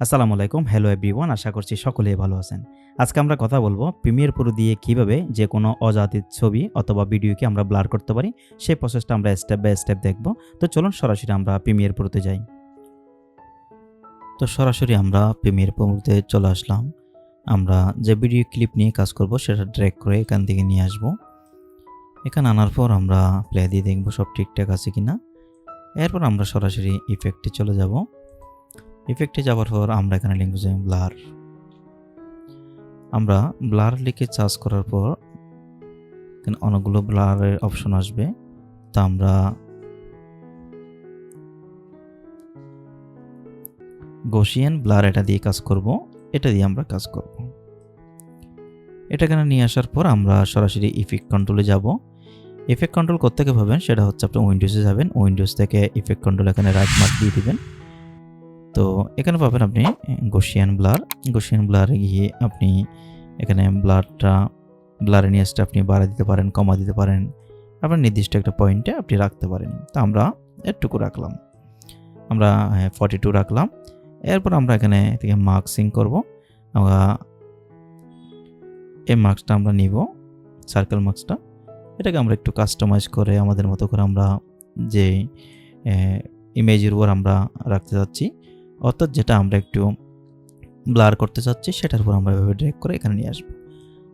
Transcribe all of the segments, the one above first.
আসসালামু আলাইকুম, hello everyone, আশা করছি সকলেই ভালো আছেন। আজকে আমরা কথা বলব প্রিমিয়ার প্রো দিয়ে কীভাবে যে কোনো অজাতির ছবি অথবা ভিডিওকে আমরা ব্লার করতে পারি সেই প্রসেসটা আমরা স্টেপ বাই স্টেপ দেখব। তো চলুন সরাসরি আমরা প্রিমিয়ার প্রোতে যাই। তো সরাসরি আমরা প্রিমিয়ার প্রোতে চলে আসলাম। আমরা যে ভিডিও ক্লিপ নিয়ে কাজ করব, সেটা ড্র্যাগ করে এখান থেকে নিয়ে আসব। এখানে আনার পর আমরা প্লে দিয়ে দেখব সব ঠিকঠাক আছে কিনা। এরপর আমরা সরাসরি ইফেক্টে চলে যাব। ইফেক্টে যাওয়ার পর আমরা এখানে লিখব যে ব্লার আমরা ব্লার লিখে চার্জ করার পর এখানে অনেকগুলো ব্লারের অপশন আসবে। তা আমরা গোশিয়ান ব্লার এটা দিয়ে কাজ করব, এটা দিয়ে আমরা কাজ করব। এটা এখানে নিয়ে আসার পর আমরা সরাসরি ইফেক্ট কন্ট্রোলে যাব। ইফেক্ট কন্ট্রোল করতে পাবেন সেটা হচ্ছে আপনি উইন্ডোজে যাবেন। উইন্ডোজ থেকে ইফেক্ট কন্ট্রোল এখানে রাইট মার্ক দিয়ে দিবেন। তো এখানে পাবেন আপনি গোশিয়ান ব্লার গোশিয়ান ব্লারে গিয়ে আপনি এখানে ব্লারটা ব্লারের নিয়েসটা আপনি বাড়া দিতে পারেন, কমা দিতে পারেন। আপনার নির্দিষ্ট একটা পয়েন্টে আপনি রাখতে পারেন। তো আমরা এটুকু রাখলাম। আমরা ফর্টি টু রাখলাম। এরপর আমরা এখানে থেকে মার্কসিং করব। আমরা এই মার্কসটা আমরা নিব সার্কেল মার্কসটা এটাকে আমরা একটু কাস্টমাইজ করে, আমাদের মতো করে আমরা যে ইমেজের উপর আমরা রাখতে যাচ্ছি। অর্থাৎ যেটা আমরা একটু ব্লার করতে চাচ্ছি, সেটার উপর আমরা এভাবে ড্রেক করে এখানে নিয়ে আসব।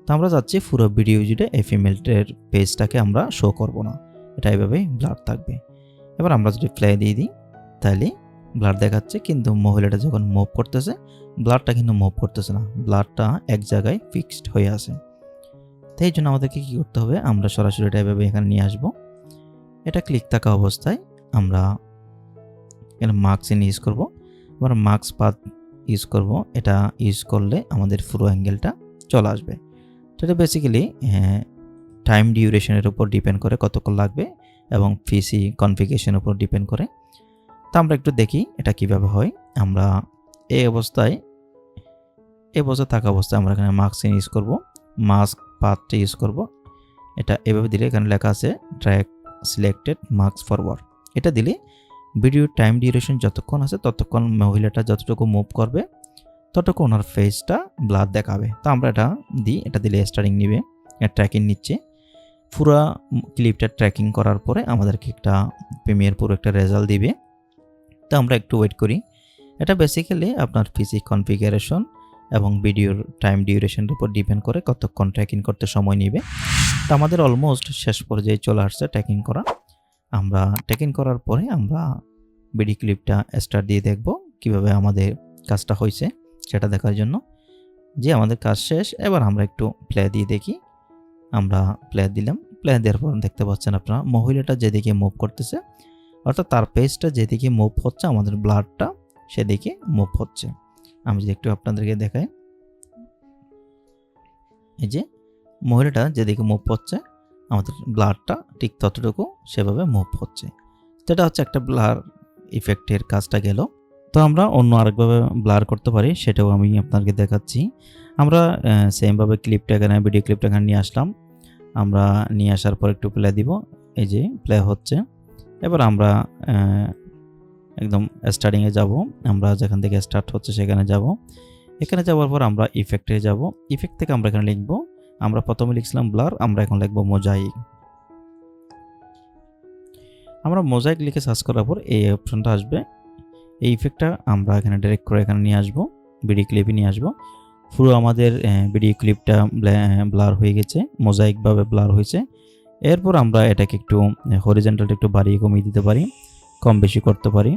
তো আমরা যাচ্ছি পুরো ভিডিও জুড়ে এই ফিমেলটের পেজটাকে আমরা শো করব না। এটা এভাবেই ব্লার থাকবে। এবার আমরা যদি প্লে দিয়ে দিই, তাহলে ব্লার দেখাচ্ছে কিন্তু মহিলাটা যখন মুভ করতেছে, ব্লারটা কিন্তু মুভ করতেছে না। ব্লারটা এক জায়গায় ফিক্সড হয়ে আছে। তো এই জন্য আমাদেরকে কী করতে হবে, আমরা সরাসরি এটা এভাবে এখানে নিয়ে আসব। এটা ক্লিক থাকা অবস্থায় আমরা এখানে মার্কস এনে ইউজ করব। আমরা মার্কস পাত ইউজ করব। এটা ইউজ করলে আমাদের ফ্রো অ্যাঙ্গেলটা চলে আসবে। এটা বেসিক্যালি টাইম ডিউরেশনের উপর ডিপেন্ড করে কতক্ষণ লাগবে এবং পিসি কনফিগেশনের উপর ডিপেন্ড করে। তো আমরা একটু দেখি এটা কীভাবে হয়। আমরা এই অবস্থায় এই অবস্থায় থাকা অবস্থায় আমরা এখানে মাস্ক ইউজ করব। মাস্ক পাথটা ইউজ করব। এটা এভাবে দিলে এখানে লেখা আছে ট্র্যাক সিলেক্টেড মার্কস ফরওয়ার্ড এটা দিলে ভিডিও টাইম ডিউরেশন যতক্ষণ আছে ততক্ষণ মহিলাটা যতটুকু মুভ করবে ততটুকু ওনার ফেসটা ব্লাড দেখাবে। তো আমরা এটা দিই, এটা দিলে স্টারিং নিবে ট্র্যাকিং নিচ্ছে। পুরো ক্লিপটা ট্র্যাকিং করার পরে আমাদেরকে একটা প্রিমিয়ার পুরো একটা রেজাল্ট দিবে। তো আমরা একটু ওয়েট করি। এটা বেসিক্যালি আপনার ফিজিক কনফিগারেশন এবং ভিডিওর টাইম ডিউরেশনের উপর ডিপেন্ড করে কতক্ষণ ট্র্যাকিং করতে সময় নেবে। তো আমাদের অলমোস্ট শেষ পর্যায়ে চলে আসছে ট্র্যাকিং করা। আমরা টেকিং করার পরে আমরা বিডি ক্লিপটা স্টার্ট দিয়ে দেখব কীভাবে আমাদের কাজটা হয়েছে সেটা দেখার জন্য। যে আমাদের কাজ শেষ, এবার আমরা একটু প্লে দিয়ে দেখি। আমরা প্লে দিলাম। প্লে দেওয়ার পর দেখতে পাচ্ছেন আপনারা, মহিলাটা যেদিকে মুভ করতেছে, অর্থাৎ তার পেজটা যেদিকে মুভ হচ্ছে, আমাদের ব্লাডটা সেদিকে মুভ হচ্ছে। আমি যদি একটু আপনাদেরকে দেখাই। এই যে মহিলাটা যেদিকে মুভ হচ্ছে আমাদের ব্লারটা ঠিক ততটুকু সেভাবে মুভ হচ্ছে। সেটা হচ্ছে একটা ব্লার ইফেক্টের কাজটা গেল। তো আমরা অন্য আরেকভাবে ব্লার করতে পারি, সেটাও আমি আপনাকে দেখাচ্ছি। আমরা সেমভাবে ক্লিপটা এখানে ভিডিও ক্লিপটা এখানে নিয়ে আসলাম। আমরা নিয়ে আসার পর একটু প্লে দিব। এই যে প্লে হচ্ছে। এবার আমরা একদম স্টার্টিংয়ে যাব। আমরা যেখান থেকে স্টার্ট হচ্ছে সেখানে যাব। এখানে যাওয়ার পর আমরা ইফেক্টে যাব। ইফেক্ট থেকে আমরা এখানে লিখব আমরা প্রথমে লিখছিলাম ব্লার, আমরা এখন লিখব মোজাইক। আমরা মোজাইক লিখে সার্চ করার পর এই অপশনটা আসবে। এই ইফেক্টটা আমরা এখানে ডাইরেক্ট করে এখানে নিয়ে আসব ভিডিও ক্লিপে নিয়ে আসব। পুরো আমাদের ভিডিও ক্লিপটা ব্লার হয়ে গেছে, মোজাইকভাবে ব্লার হয়েছে। এরপর আমরা এটাকে একটু হরিজেন্টালটা একটু বাড়িয়ে কমিয়ে দিতে পারি, কম বেশি করতে পারি।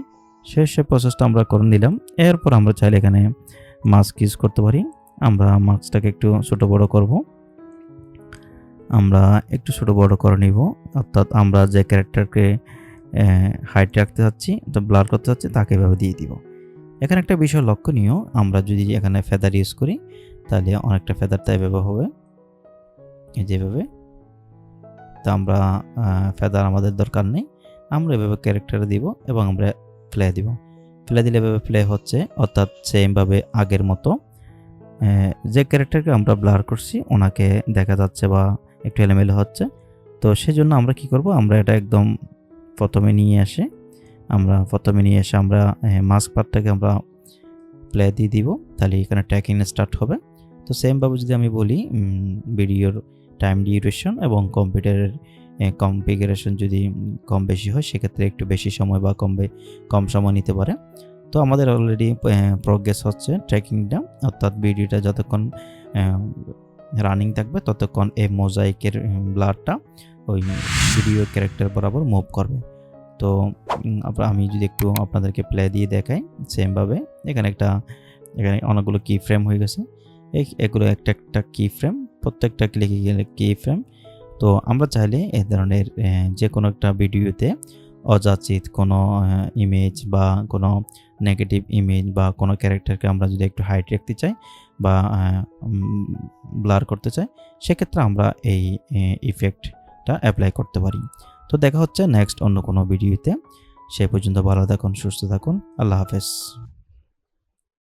শেষ সে প্রসেসটা আমরা করে নিলাম, এরপর আমরা চাইলে এখানে মাস্ক ইউজ করতে পারি। আমরা মাস্কটাকে একটু ছোটো বড় করব। আমরা একটু ছোট বড় করে নিব। অর্থাৎ আমরা যে ক্যারেক্টারকে হাইট রাখতে চাচ্ছি তো ব্লার করতে চাচ্ছি, তাকে এভাবে দিয়ে দিব। এখানে একটা বিষয় লক্ষণীয়, আমরা যদি এখানে ফেদার ইউজ করি, তাহলে অনেকটা ফেদার তাই এভাবে হবে। যেভাবে তো আমরা ফেদার আমাদের দরকার নেই। আমরা এভাবে ক্যারেক্টার দিব এবং আমরা প্লে দিব। প্লে দিলে এভাবে প্লে হচ্ছে, অর্থাৎ সেমভাবে আগের মতো। যে ক্যারেক্টারকে আমরা ব্লার করছি, ওনাকে দেখা যাচ্ছে বা একটু এলোমেলো হচ্ছে। তো সেজন্য আমরা কি করব? আমরা এটা একদম প্রথমে নিয়ে এসে, আমরা প্রথমে নিয়ে এসে আমরা মাস্ক পার্টটাকে আমরা প্লে দিয়ে দিব। তাহলে এখানে ট্র্যাকিং স্টার্ট হবে। তো সেমভাবে যদি আমি বলি ভিডিওর টাইম ডিউরেশন এবং কম্পিউটারের কনফিগারেশন যদি কম বেশি হয়, সেক্ষেত্রে একটু বেশি সময় বা কম কম সময় নিতে পারে। তো আমাদের অলরেডি প্রোগ্রেস হচ্ছে ট্র্যাকিংটা অর্থাৎ ভিডিওটা যতক্ষণ রানিং থাকবে, ততক্ষণ এই মোজাইকের ব্লারটা ওই ভিডিও ক্যারেক্টার বরাবর মুভ করবে। তো আমি যদি একটু আপনাদেরকে প্লে দিয়ে দেখাই সেমভাবে এখানে একটা, এখানে অনেকগুলো কি ফ্রেম হয়ে গেছে। এই, এগুলো একটা একটা কি ফ্রেম প্রত্যেকটা ক্লিকে গেলে কি ফ্রেম তো, আমরা চাইলে এ ধরনের যে কোনো একটা ভিডিওতে অযাচিত কোনো ইমেজ বা কোনো নেগেটিভ ইমেজ বা কোনো ক্যারেক্টারকে আমরা যদি একটু হাইট রাখতে চাই বা ব্লার করতে চাই, সেক্ষেত্রে আমরা এই ইফেক্টটা অ্যাপ্লাই করতে পারি। তো দেখা হচ্ছে নেক্সট অন্য কোনো ভিডিওতে সে পর্যন্ত ভালো থাকুন, সুস্থ থাকুন। আল্লাহ হাফেজ।